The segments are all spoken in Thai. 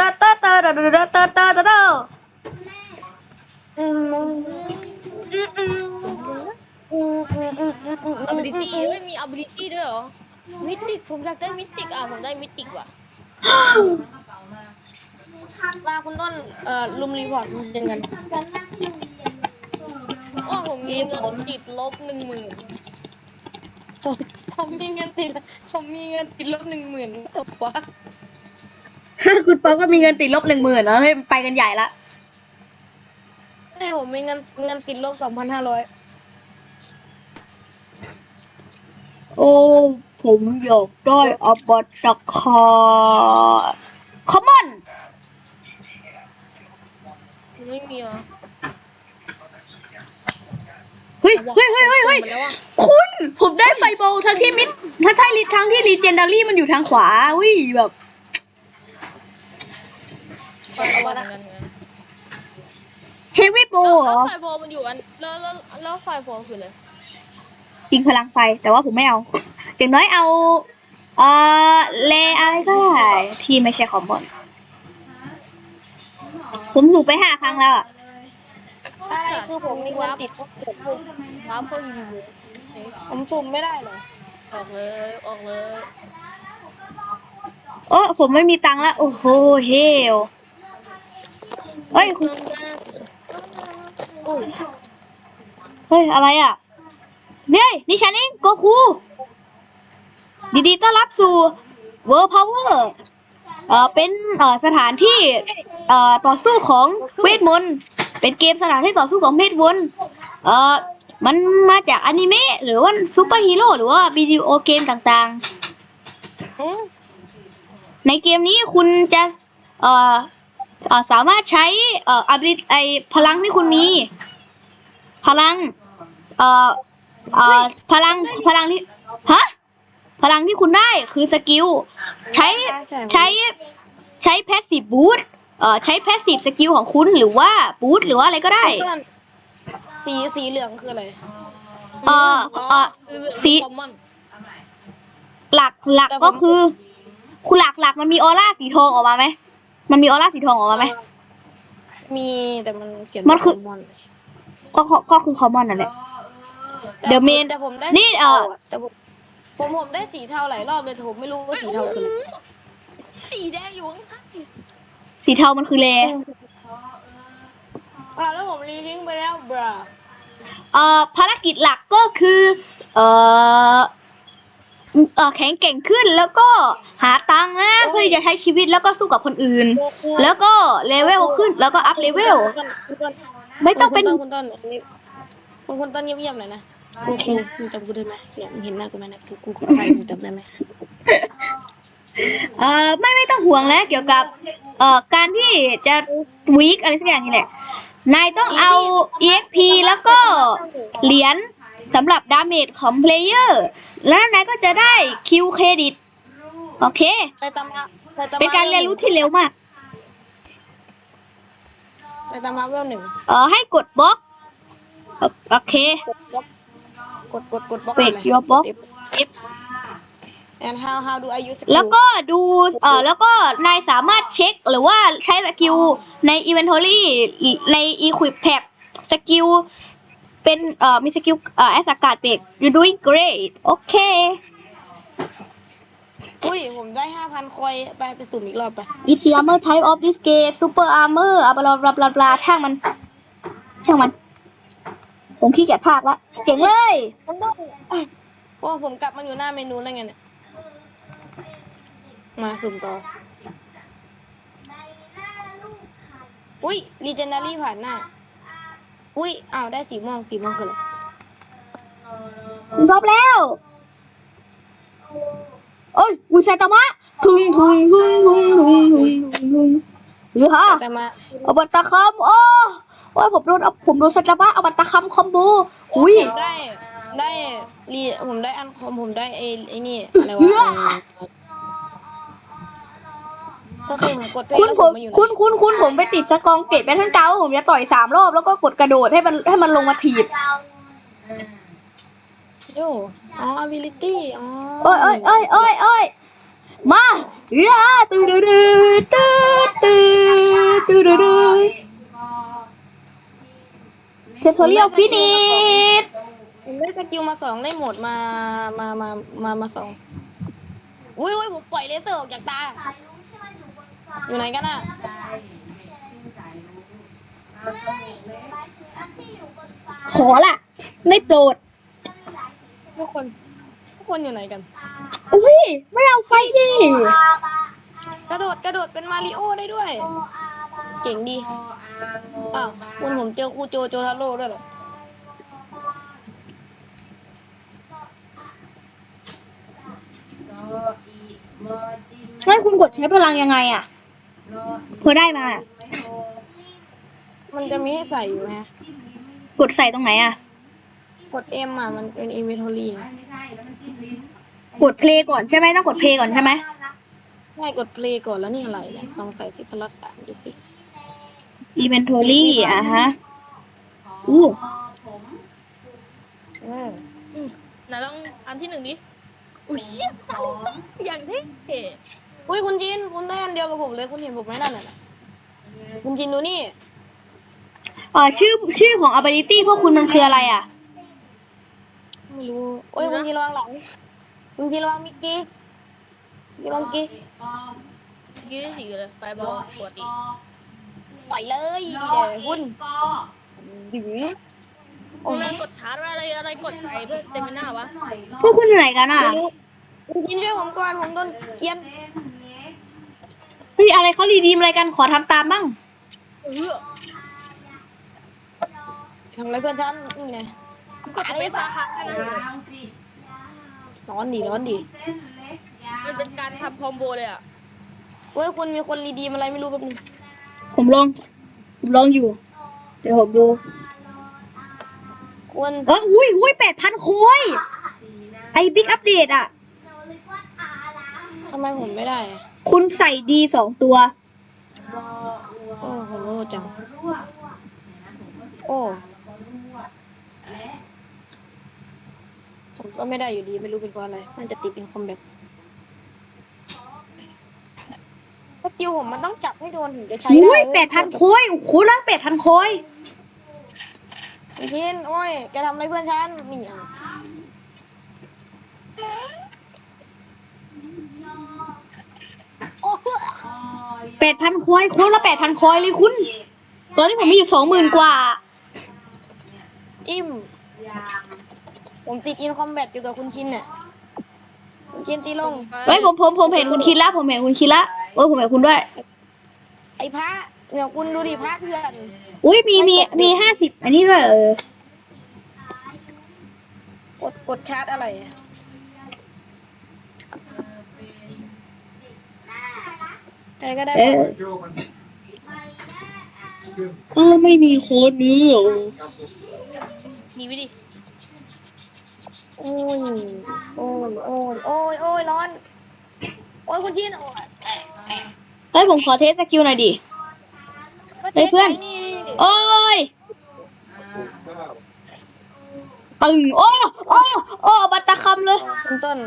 ตาตาตาตาตาตาตตตาตาอืม ability เอ้ยมี ability ด้วยเหรอมิติกผมอยากได้มิติกอะผมได้มิติกว่ะมาคุณต้นเอ่อลุมรีพอร์ตมันเป็นกันว่าผมมีเงินติดลบหนึ่งหมื่นผมมีเงินติดผมมีเงินติดลบหนึ่งหมื่นตบวะ คุณเปาก็มีเงินติดลบหนึ่งหมื่นแล้วเฮ้ยไปกันใหญ่ละใช่ผมมีเงินเงินติดลบสองพันห้าร้อยโอ้ผมอยากได้อัปตะคาคอมมอนไม่มีอะเฮ้ยเฮ้ยเฮ้ยเฮ้ยเฮ้ยส่งมาแล้วอะคุณ ผมได้ไฟโบว์ทั้งที่มิดทั้งที่รีทั้งที่รีเจนดารี่มันอยู่ทางขวาอุ้ยแบบ เอามาแล้วเฮฟวี่โบเหรแล้วอ ไฟบอลมันอยู่อันแล้วแล้วแล้วไฟบอลคืออะไรยิงพลังไฟ แต่ว่าผมไม่เอา อย่างน้อยเอา เอ่อเลอะไรก็ได้ที่ไม่ใช่คอมมอนผมสูบไปห้าครั้งแล้วอะ ใช่คือผมมีเงินติดลบผมว้าร์ปเข้าอยู่ผมสุ่มไม่ได้เหรอออกเลยออกเลยเออผมไม่มีตังค์แล้ว โอ้โหเฮล เฮ้ยคุณเฮ้ย อะไรอะเนี่ยนี่ฉันเองโกคูดีๆต้อนรับสู่ World Power เอ่อเป็นเอ่อสถานที่เอ่อต่อสู้ของเวทมนต์เป็นเกมสถานที่ต่อสู้ของเวทมนต์เอ่อมันมาจากอนิเมะหรือว่าซูเปอร์ฮีโร่หรือว่าวิดีโอเกมต่างๆ ในเกมนี้คุณจะเอ่อเอ่อ สามารถใช้เอ่อ ability ไอพลังที่คุณมี พลังเอ่อเอ่อพลังพลังที่ฮะพลังที่คุณได้คือสกิลใช้ใช้ใช้แพสซีฟบูทเอ่อใช้แพสซีฟสกิลของคุณหรือว่าบูทหรือว่าอะไรก็ได้ต้นสีสีเหลืองคืออะไรเอ่อเอ่อสีคอมมอนหลักหลักก็คือ คุณหลักหลักมันมีออร่าสีทองออกมาไหม มันมีออร่าสีทองออกมาไหม มีแต่มันเขียนมันคือมอนก็ก็ก็คือคอมมอนนั่นแหละเดี๋ยวเมนแต่ผมได้นี่สีเอ่เทาออะแต่ผมผมผมได้สีเทาหลายรอบเลยแต่ผมไม่รู้ว่าสีเทาคืออะไรสีแดงอยู่ข้างสีเทามันคือเลอ่าแล้วผมรีทิ้งไปแล้วบราเอ่อภารกิจหลักก็คือ เอ่อเอ่อ แข็งเก่งขึ้นแล้วก็หาตังค์นะเพื่อที่จะใช้ชีวิตแล้วก็สู้กับคนอื่น แล้วก็เลเวลขึ้นแล้วก็อัพเลเวล คุณต้นไม่ต้องเป็น คุณต้นคุณต้นอันนี้คุณคุณต้นเงียบๆหน่อยนะกูกูมึงจำกูได้ไหมเนี่ยมึงเห็นหน้ากูไหมนะกูกูกูใครมึงจำได้ไหมเอ่อไม่ไม่ต้องห่วงแล้วเกี่ยวกับเอ่อการที่จะวีคอะไรสักอย่างนี่แหละ นายต้องเอา EXP แล้วก็เหรียญ สำหรับดาเมจของเพลเยอร์แล้วนายก็จะได้คิวเครดิต โอเคไซตามะไซตามะเป็นการเรียนรู้ที่เร็วมากไซตามะเวลหนึ่งเอ่อให้กดบล็อกโอโอเค กดบล็อกกดกดกดบล็อก Wait, อะไร your box F and how how do I use skill? แล้วก็ดูเอ่อแล้วก็นายสามารถเช็คหรือว่าใช้สกิลใน Inventory ใน Equip tab สกิล เป็นเอ่อมีสกิลเอ่อแอสอากาศเบรก you doing great โอเค อุ้ย ผมได้ห้าพันคอยไปไปสุ่มอีกรอบไป ET armor type of this game super armor อะบลาบลาบลาบลาช่างมัน ช่างมัน ผมขี้เกียจภาคละเจ๋งเลย โอ้ผมกลับมาอยู่หน้าเมนูแล้วไงเนี่ย มาสุ่มต่อ อุ้ย legendary ผ่านหน้า อุ้ยอ้าวได้สีม่วงสีม่วงคืออะไรรอบแล้วโอ้ยอุยไซตามะทุงทุงทุงทุงทุงทุงทุงทุงหรือฮะแต่มาอบัตตะคำโอ้โอ้ยผมโดนเอาผมโดนไซตามะอบัตตะคำคอมโบอุ้ยผมได้ได้รีผมได้อันคอมผมได้ไอ้ไอ้นี่อะไรวะเอื้อ ก็คือผมกดคุณแล้วผมมาอยู่คุณคุณคุณผมไปติดสกองเกตแบทเทิลเก้าผมจะต่อยสามรอบแล้วก็กดกระโดดให้มันให้มันลงมาถีบโยอ๋อ ability อ๋อโอ้ยโอ้ยโอ้ยโอ้ยโอ้ยมาอย่าตื่นตื่นตื่นตื่นตื่นตื่นเทสโซเรียลฟินิชผมได้สกิลมาสองได้หมดมา มา มา มา มาสอง อุ้ยอุ้ยผมปล่อยเลเซอร์ออกจากตา อยู่ไหนกันอะขอละไม่โปรดทุกคนทุกคนอยู่ไหนกัน อุ้ยไม่เอาไฟดิ กระโดดกระโดดเป็นมาริโอได้ด้วยเจ๋งดีอ้าวคุณผมเจอครูโจโจทาโร่ด้วยเหรอให้คุณกดใช้พลังยังไงอะ พอได้มา มันจะมีให้ใส่อยู่ไหมกดใส่ตรงไหนอะ กดเอ็มอะ มันเป็นอินเวนทอรี่กดเพลงก่อนใช่ไหมต้องกดเพลงก่อนใช่ไหมง่ายกดเพลย์ก่อนแล้วนี่อะไรเนี่ยลองใส่ที่สล็อตสามดูสิ inventory อะฮะอู้อืมไหนลองอันที่หนึ่งดิอุ้ยเชี่ยตาลุกต้องอย่างเท่ อุ้ยคุณจินคุณได้อันเดียวกับผมเลย คุณเห็นผมไหมนั่นน่ะคุณจินดูนี่ เอ่อชื่อชื่อของ ability พวกคุณมันคืออะไรอะ ไม่รู้โอ้ยคุณจินระวังหลังคุณจินระวังมิกกี้ระวังกี้ยี่สี่เลยไฟบอลปกติปล่อยเลยเดี๋ยวคุณดื้อโอ้ยกดชาร์จอะไรอะไรกดไปเพื่อสเตมิน่าวะพวกคุณอยู่ไหนกันอะคุณ จินช่วยผมก่อนผมโดนเกรียนเฮ้ยอะไรเขารีดีมอะไรกันขอทำตามบ้างเออทำอะไรเพื่อนฉันนี่ไงกูกดสเปซบาร์ค้างได้นะร้อนดิร้อนดิมันเป็นการทำคอมโบเลยอะเว้ยคุณมีคนรีดีมอะไรไม่รู้แบบนึงผมลองผมลองอยู่ เดี๋ยวผมดูคุณเอออุ้ยอุ้ยแปดพันโคยไอ้บิ๊กอัปเดตอะทำ ไมผมไม่ได้อะคุณใส่ดีสองตัว โอ้โหโลจัง โอ้ ผมก็ไม่ได้อยู่ดีไม่รู้เป็นเพราะอะไรน่าจะติดเป็นคอมแบทสกิลผมมันต้องจับให้โดนถึงจะใช้ได้อุ้ยแปดพันโคยโอ้โหละแปดพันโคยคุณชินโอ้ยแกทำอะไรเพื่อนฉันนี่อะ โอ้โห แปดพันโคยโคตรละแปดพันโคยเลยคุณตอนนี้ผมมีอยู่สองหมื่นกว่า จิ้ม ผมติดอินคอมแบทอยู่กับคุณชินเนี่ยคุณชินตีลง เฮ้ยผมผมผมเห็นคุณคิดแล้วผมเห็นคุณคิดแล้วเออผมเห็นคุณด้วย ไอ้พระเนี่ยคุณดูดิพระเถื่อน อุ้ยมีมีมีห้าสิบอันนี้ด้วยเออกดกดชาร์จอะไรอะ ใครก็ได้เออเออไม่มีโค้ดนี้เหรอมีวิธีโอ้ย โอ้ย โอ้ย โอ้ย โอ้ย ร้อน โอ้ย คุณชินโอ้ยแอะแอะเฮ้ย ผมขอเทสสกิลหน่อยดิเฮ้ยเพื่อนนี่ดิโอ้ยตึง โอ้ โอ้ โอ้ บัตตะคำเลย คุณต้น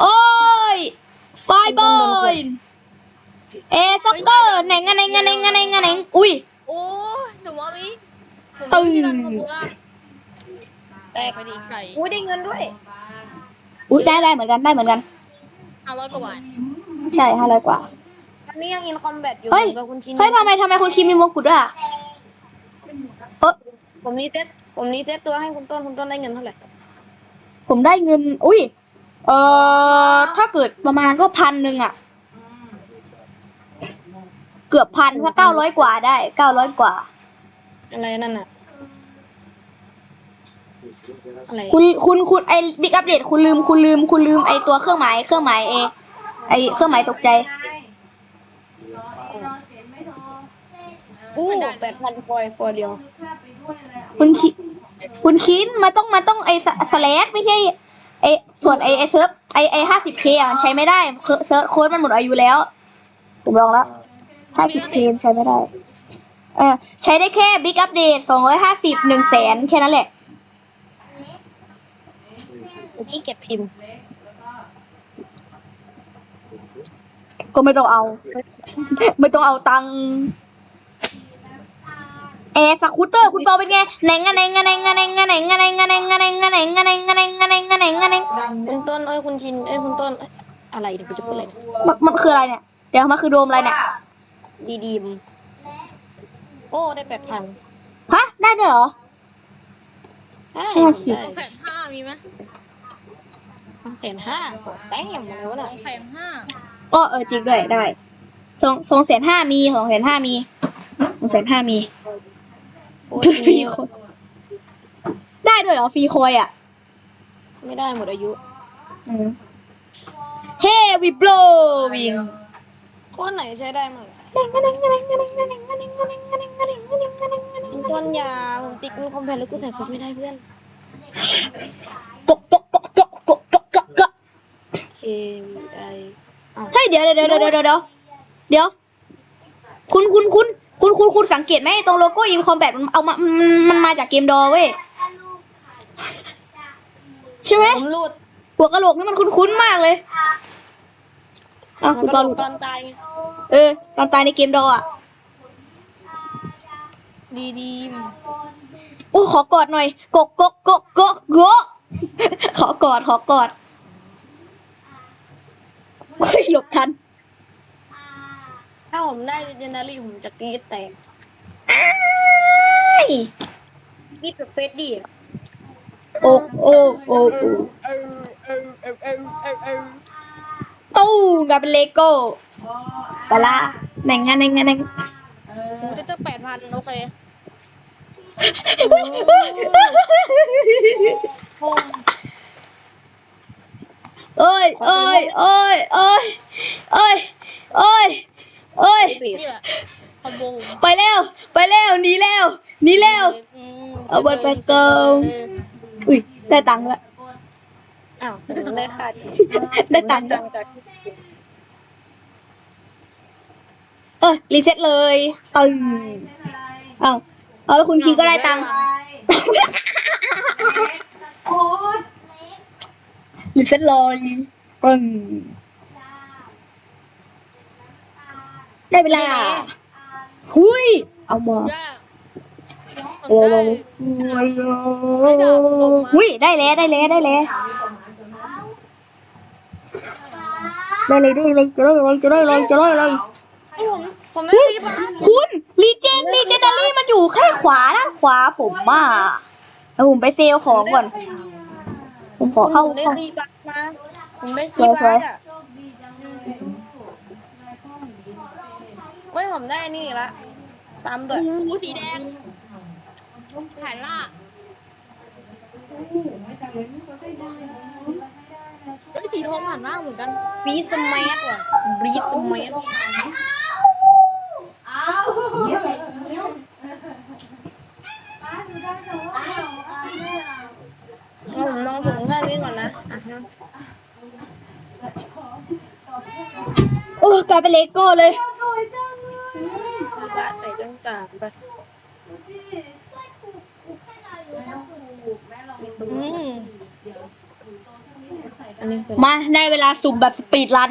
โอ้ยไฟบอย เอซ็อกเกอร์ไหนงนไหนงนไหนงนไหนงนไหนอุ้ย โอ้ยหนูมอมิผมตึงที่การคอมโบละแตกไปดีไก่อุ้ยได้เงินด้วย อุ้ยได้ได้เหมือนกันได้เหมือนกันห้าร้อยกว่าบาทใช่ห้าร้อยกว่าอันนี้ยังอินคอมแบทอยู่เฮ้ยกับคุณชินเฮ้ยทำไมทำไมคุณคิมมีมงกุฎด้วยอะเออผมรีเซ็ตผมรีเซ็ตตัวให้คุณต้นคุณต้นได้เงินเท่าไหร่ผมได้เงิน อุ้ยเอ่อถ้าเกิดประมาณก็พันหนึ่งอะ เกือบพันถ้าเก้าร้อยกว่าได้เก้าร้อยกว่า อะไรนั่นน่ะ อะไรคุณคุณคุณไอบิ๊กอัปเดตคุณลืมคุณลืมคุณลืมไอตัวเครื่องหมายเครื่องหมายเอไอเครื่องหมายตกใจ อู้แปดพันคอยฟอร์เดียว คุณคิคุณคินมันต้องมันต้องไอสแลชไม่ใช่ไอส่วนไอไอเซิร์ฟไอไอห้าสิบเคอะมันใช้ไม่ได้เซิร์ฟโค้ดมันหมดอายุแล้ว ผมลองแล้ว ห้าสิบเคใช้ไม่ได้ เออใช้ได้แค่บิ๊กอัปเดตสองร้อยห้าสิบหนึ่งแสนแค่นั้นแหละผมขี้เกียจพิมพ์ก็ไม่ต้องเอา ไม่ต้องเอาตังค์แอร์สกูตเตอร์คุณเปาเป็นไงไหนงะไหนงะไหนงะไหนงะไหนงะไหนงะไหนงะไหนงะไหนงะไหนงะไหนงะไหนงะไหนงะไหนคุณต้นเอ้ยคุณชินเอ้ยคุณต้นเอ้ยอะไรเดี๋ยวกูจะพูดอะไรนะมันมันคืออะไรเนี่ย เดี๋ยวมันคือโดมอะไรเนี่ย ดีดีมโอ้ได้แปดพันฮะได้ด้วยเหรอใช่ห้าสิบได้สองแสนห้ามีไหมแสนห้าแต้มอะไรวะสน่ะองแสนห้าก็เออจริงด้วยได้สองสองแสนห้ามีสองแสนห้ามีสองแสนห้ามี โอ้ยฟรีโคยได้ด้วยเหรอฟรีโคยอะไม่ได้หมดอายุ เฮ้วิบโลวิง ข้อไหนใช้ได้มั่งคุณต้นยาผมติ๊กมันคอมแพลแล้วกูใส่คอมไม่ได้เพื่อนกกกกกกกกกกก K I เฮ้ยเดี๋ยวเดี๋ยวเดี๋ยวเดี๋ยวเดี๋ยวเดี๋ยวเดี๋ยวคุณคุณคุณคุณคุณคุณสังเกตไหมตรงโลโก้อินคอมแบทมันเอามามันมันมาจากเกมดอเว้ยใช่ไหมผมรูดหัวกะโหลกนี่มันคุ้นๆมากเลย อะมัคุนณก็ปาลหลุงดตอนตายไงเออ ตอนตายในเกมดออะ ดีดีมโอ้ขอกอดหน่อย กกกกกกกกกขอกอดขอกอดเฮ้ยหลบทัน ถ้าผมได้เจนนารีผมจะกรี๊ดแตกเฮ้ยกรี๊ดแบบเฟสดี้อะโอ้โอ้โอ้โอ้ เออเออเออเออเออเออ ตู้มกับเป็นเลโก้ไปละไหนงานไหนงานไหนงกูจะเจอแปดพันโอเคโอ้เอ้ยเอ้ยเอ้ยเอ้ยเอ้ยเอ้ยเอ้ยยบีบนี่แหละคอมโบไปแล้วไปแล้วหนีแล้วหนีแล้วเอาไว้ไปเกินอุ้ยได้ตังค์ละ อ้าวผมได้ค่าที่ได้ตังค์ได้ละจากเออรีเซ็ตเลยตึงเอาเอาแล้วคุณคีก็ได้ตังค์รีเซ็ตเลยตึงได้เวลาหุยเอามายากโอ้ทำโหได้ได้ดาบลงมาหุยได้แล้วได้แล้วได้แล้ว ได้เลยได้เลยจะได้เลยจะได้เลยจะได้เลยผมผมได้รีบาร์คุณรีเจนรีเจนดารี่มันอยู่แค่ขวาด้านขวาผมอะแล้วผมไปเซลของก่อน ผมขอเข้าผมได้เข้ารีบาร์มาผมได้สวยรีสวบายร์อะเฮ้ยผมได้นี่ละซ้ำด้วยหูสีแดงแผ่นล่า เฮ้ยสีทองผ่านล่างเหมือนกันบีสมัทว่ะบีสมัทเอาผมลองถึงแค่นี้ก่อนนะอะฮะโอ้กลายเป็นเลโก้เลย รีบาร์ใส่ตั้งกาไปมีส อื มุด ม อันนี้คือ มาได้เวลาสุ่มแบบสปีดรัน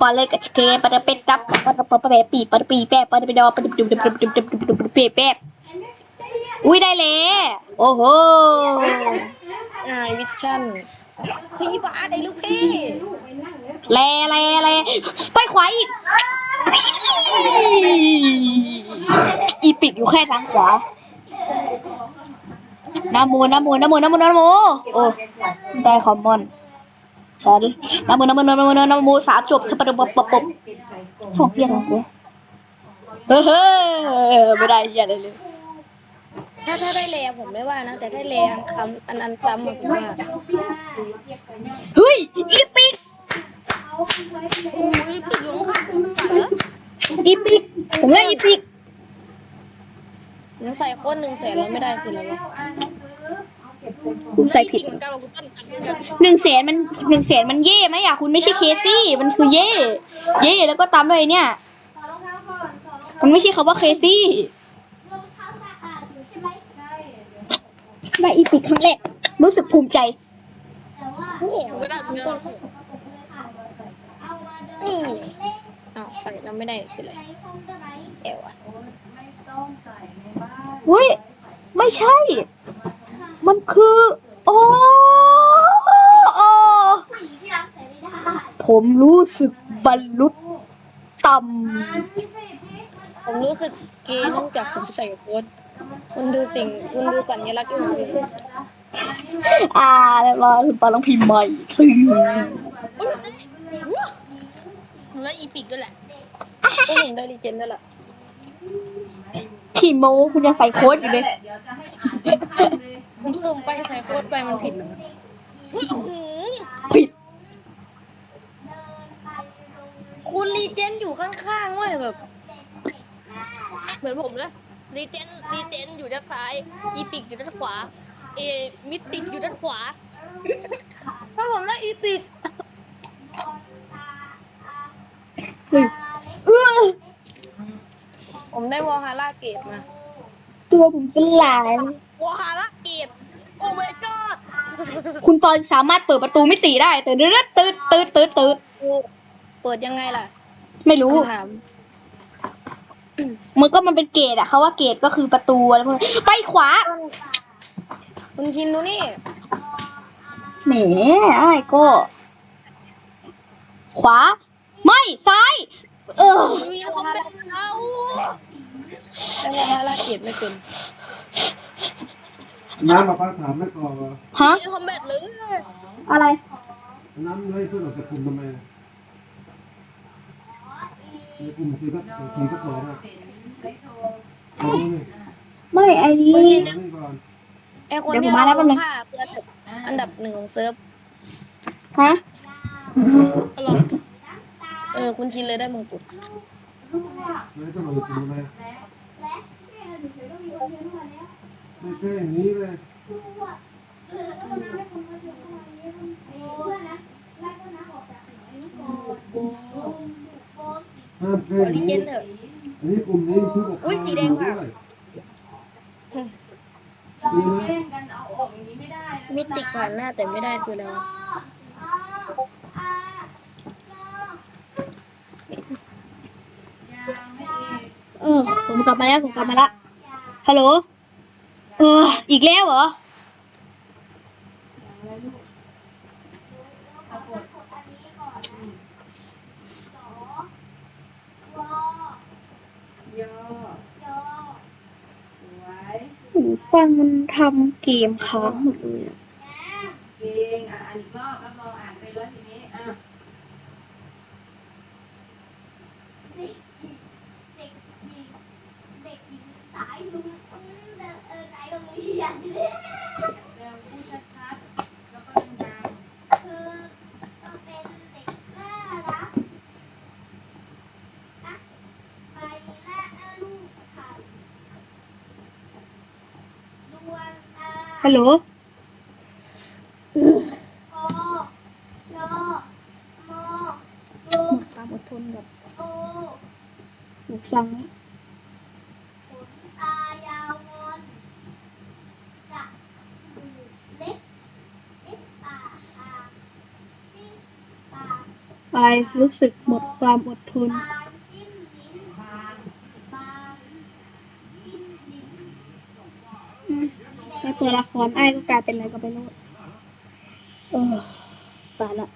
ปาเลยกับเกปะเป็ดดับปะปะปะแปปีปะปีแปะปะไปดอปะดุดุดุดุดุดุดุดุดุบเปแป๊ะอุ้ยได้เลยโอ้โหอ่าวิชั่นพี่บาได้ลูกพี่แล่แล่แล่ไปขวาอีกอีปิดอยู่แค่ทางขวา นาโมนาโมนาโมนาโมนาโมโอ้ได้คอมมอนฉันนาโมนาโมนาโมนาโมสามจบสปะดบปบปบท่องเที่ยวของกูเฮ้ยไม่ได้เหี้ยอะไรเลยถ้าถ้าได้แลผมไม่ว่านะ แต่ถ้าแลอันคำอันอันซ้ำอะผมว่าเฮ้ยอีปิกอุ้ยปิดอยู่ข้างๆขาเหรออีปิกผมได้อีปิกผมใส่โค้ดหนึ่งแสนแล้วไม่ได้คืออะไรวะ คุณใส่ผิด เหมือนกันเราคุณต้นอันเหมือนกันหนึ่งแสนมันหนึ่งแสนมันเย่ไหมอะคุณไม่ใช่เคซี่ มันคือเย่ เย่แล้วก็ตามด้วยไอ้เนี่ย มันไม่ใช่คำว่าเคซี่ได้อีพิกครั้งแรกรู้สึกภูมิใจนี่ผมก็ได้เหมือนกันต้นนี่อ้าวใส่แล้วไม่ได้เป็นไรแอวอะ อุ้ยไม่ใช่ มันคือ โอ้โอ้ผมรู้สึกบรรลุต่ผมรู้สึกเกย์เนื่องจากผมใส่โค้ดคุณดูสิ่งคุณดูสัญลักษณ์ที่ผมรู้สึกำอ่าเรียบร้อยคุณปาลองพิมพ์ใหม่ตึงอุ้ยผมได้อีปิกด้วยแหละก็ผมได้รีเจนด้วยล่ะขี่โมคุณยังใส่โค้ดอยู่เลย ผมซูมไปใส่โค้ดไปมันผิดเหรออุ้ยอื้อหือผิดคุณรีเจนอยู่ข้างๆเว้ยแบบ เหมือนผมเลยรีเจนรีเจนอยู่ด้านซ้ายอีปิกอยู่ด้านขวา เอมิติกอยู่ด้านขวา ถ้าผมได้อีปิกเฮ้ยเออผมได้วอลฮาร่าเกตมา ตัวผมสลาย วาฮาระเกตโอ้ my god คุณปอนสามารถเปิดประตูมิติได้ตืดตืดตืดตืดตืดโอ้เปิดยังไงล่ะไม่รู้ ถาม มันก็มันเป็นเกตอะเขาว่าเกตก็คือประตูอะไรพวกนี้ไปขวาคุณชินดูนี่ แหมไอ้โก็ ขวา ไม่ ซ้าย เออ มีคอมเมนต์เอา ได้วอลฮาร่าเกตไม่เป็นน้ำมาป้าถามไม่ก่อนเหรอฮะมีคอมเมนต์เลยอะไร น้ำให้เพื่อนออกจากกลุ่มทำไมในกลุ่มสี่ทับสี่ทับสองอะเอาดูนี่ไม่ไอ้นี้ เอานี่ก่อนไอคนเดี๋ยวผมที่มาแล้วแป๊บนึงผ้าเพื่อแบบอันดับหนึ่งของเซิร์ฟฮะอร่อยเออคุณชินเลยได้มงกุฎไม่ต้องออกจากกลุ่มทำไม ไม่ใช่อย่างนี้เลยห้ามแค่ขออรีย่างเจนี้นเถอะ อันนี้กลุ่มนี้ผู้ปกครองอุ๊ยสีแดงว่ะ ด้วยดีไหมมิติผ่านหน้าแต่ไม่ได้คือแล้วเออ ผมกลับมาแล้ว ผมกลับมาละฮัลโหล เออ อีกแล้วเหรอหูฟังมันทำเกมค้างหมดเลยอะเก่งอ่านอีกรอบรับรองอ่านไปแล้วทีนี้อะเด็กหญิงเด็กหญิงเด็กหญิงสายลุง รงเรียนเนี่ยเร็วพูดชัดๆ แล้วก็ดังคือเออเป็นเด็กน่ารักนะไปหน้าลูกค่ะดวงตาฮัลโหล กอยอมอลหมงดความอดทนกับโอหูฟังแล้ว ขนตายาวงอนกะดูเล็กเล็บปากอาจิ้มปาก ไปรู้สึกหมดความอดทนแล้วตัวละครไอ้ก็กลายเป็นอะไรก็ไปโลดเออตายละ